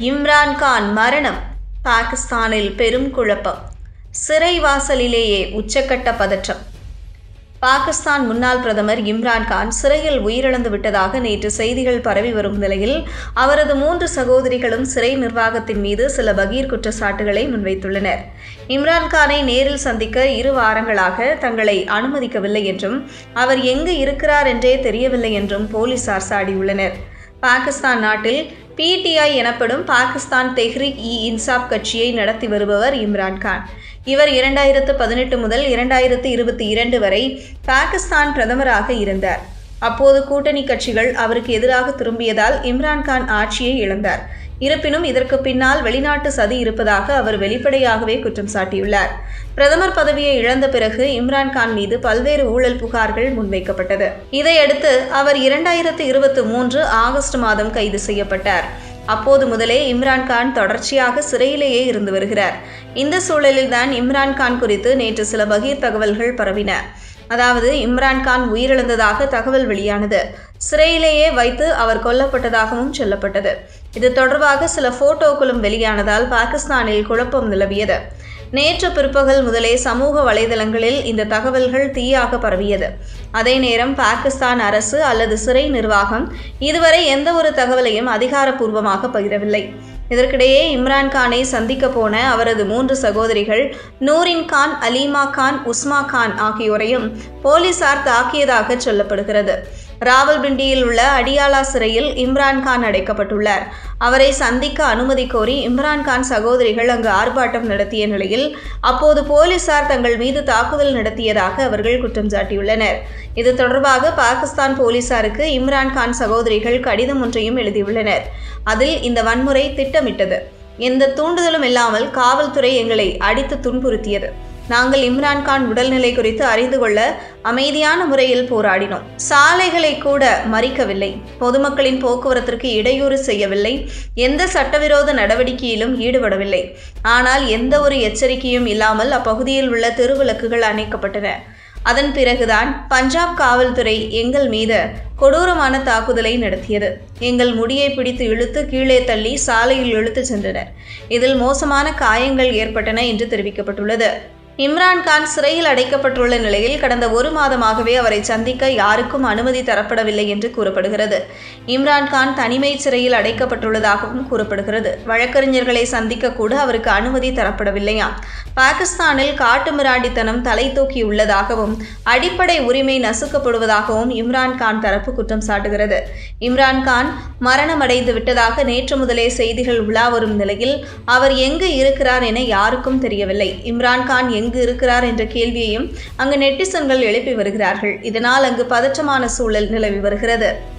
இம்ரான்கான் மரணம். பாகிஸ்தானில் பெரும் குழப்பம். சிறைவாசலிலேயே உச்சக்கட்ட பதற்றம். பாகிஸ்தான் முன்னாள் பிரதமர் இம்ரான்கான் சிறையில் உயிரிழந்து விட்டதாக நேற்று செய்திகள் பரவி வரும் நிலையில் அவரது மூன்று சகோதரிகளும் சிறை நிர்வாகத்தின் மீது சில பகீர் குற்றச்சாட்டுகளை முன்வைத்துள்ளனர். இம்ரான்கானை நேரில் சந்திக்க இரு வாரங்களாக தங்களை அனுமதிக்கவில்லை என்றும் அவர் எங்கு இருக்கிறார் என்றே தெரியவில்லை என்றும் போலீசார் சாடியுள்ளனர். பாகிஸ்தான் நாட்டில் பிடிஐ எனப்படும் பாகிஸ்தான் தெஹ்ரிக் இ இன்சாப் கட்சியை நடத்தி வருபவர் இம்ரான்கான் இவர் இரண்டாயிரத்து பதினெட்டு முதல் இரண்டாயிரத்து இருபத்தி இரண்டு வரை பாகிஸ்தான் பிரதமராக இருந்தார். அப்போது கூட்டணி கட்சிகள் அவருக்கு எதிராக திரும்பியதால் இம்ரான்கான் ஆட்சியை இழந்தார். இருப்பினும் இதற்கு பின்னால் வெளிநாட்டு சதி இருப்பதாக அவர் வெளிப்படையாகவே குற்றம் சாட்டியுள்ளார். பிரதமர் பதவியை இழந்த பிறகு இம்ரான்கான் மீது பல்வேறு ஊழல் புகார்கள் முன்வைக்கப்பட்டது. இதையடுத்து அவர் இரண்டாயிரத்து இருபத்தி மூன்று ஆகஸ்ட் மாதம் கைது செய்யப்பட்டார். அப்போது முதலே இம்ரான்கான் தொடர்ச்சியாக சிறையிலேயே இருந்து வருகிறார். இந்த சூழலில்தான் இம்ரான்கான் குறித்து நேற்று சில பகீர் தகவல்கள் பரவின. அதாவது இம்ரான்கான் உயிரிழந்ததாக தகவல் வெளியானது. சிறையிலேயே வைத்து அவர் கொல்லப்பட்டதாகவும் சொல்லப்பட்டது. இது தொடர்பாக சில போட்டோக்களும் வெளியானதால் பாகிஸ்தானில் குழப்பம் நிலவியது. நேற்று பிற்பகல் முதலே சமூக வலைதளங்களில் இந்த தகவல்கள் தீயாக பரவியது. அதே நேரம் பாகிஸ்தான் அரசு அல்லது சிறை நிர்வாகம் இதுவரை எந்த ஒரு தகவலையும் அதிகாரப்பூர்வமாக பகிரவில்லை. இதற்கிடையே இம்ரான்கானை சந்திக்க போன அவரது மூன்று சகோதரிகள் நூரின் கான் அலீமா கான் உஸ்மா கான் ஆகியோரையும் போலீசார் தாக்கியதாக சொல்லப்படுகிறது. ராவல்பிண்டியில் உள்ள அடியாலா சிறையில் இம்ரான்கான் அடைக்கப்பட்டுள்ளார். அவரை சந்திக்க அனுமதி கோரி இம்ரான்கான் சகோதரிகள் அங்கு ஆர்ப்பாட்டம் நடத்திய நிலையில் அப்போது போலீசார் தங்கள் மீது தாக்குதல் நடத்தியதாக அவர்கள் குற்றம் சாட்டியுள்ளனர். இது தொடர்பாக பாகிஸ்தான் போலீசாருக்கு இம்ரான்கான் சகோதரிகள் கடிதம் ஒன்றையும் எழுதியுள்ளனர். அதில் இந்த வன்முறை திட்டமிட்டது. எந்த தூண்டுதலும் இல்லாமல் காவல்துறை எங்களை அடித்து துன்புறுத்தியது. நாங்கள் இம்ரான்கான் உடல்நிலை குறித்து அறிந்து கொள்ள அமைதியான முறையில் போராடினோம். சாலைகளை கூட மறிக்கவில்லை. பொதுமக்களின் போக்குவரத்திற்கு இடையூறு செய்யவில்லை. எந்த சட்டவிரோத நடவடிக்கையிலும் ஈடுபடவில்லை. ஆனால் எந்த ஒரு எச்சரிக்கையும் இல்லாமல் அப்பகுதியில் உள்ள தெருவிளக்குகள் அணைக்கப்பட்டன. அதன் பிறகுதான் பஞ்சாப் காவல்துறை எங்கள் மீது கொடூரமான தாக்குதலை நடத்தியது. எங்கள் முடியை பிடித்து இழுத்து கீழே தள்ளி சாலையில் இழுத்து சென்றனர். இதில் மோசமான காயங்கள் ஏற்பட்டன என்று தெரிவிக்கப்பட்டுள்ளது. இம்ரான்கான் சிறையில் அடைக்கப்பட்டுள்ள நிலையில் கடந்த ஒரு மாதமாகவே அவரை சந்திக்க யாருக்கும் அனுமதி தரப்படவில்லை என்று கூறப்படுகிறது. இம்ரான்கான் தனிமை சிறையில் அடைக்கப்பட்டுள்ளதாகவும் கூறப்படுகிறது. வழக்கறிஞர்களை சந்திக்க கூட அவருக்கு அனுமதி தரப்படவில்லையாம் பாகிஸ்தானில் காட்டு மிராண்டித்தனம் தலை தூக்கியுள்ளதாகவும் அடிப்படை உரிமை நசுக்கப்படுவதாகவும் இம்ரான்கான் தரப்பு குற்றம் சாட்டுகிறது. இம்ரான்கான் மரணமடைந்து விட்டதாக நேற்று முதலே செய்திகள் உலா வரும் நிலையில் அவர் எங்கு இருக்கிறார் என யாருக்கும் தெரியவில்லை. இம்ரான்கான் எங்கு இருக்கிறார் என்ற கேள்வியையும் அங்கு நெட்டிசன்கள் எழுப்பி வருகிறார்கள். இதனால் அங்கு பதற்றமான சூழல் நிலவி வருகிறது.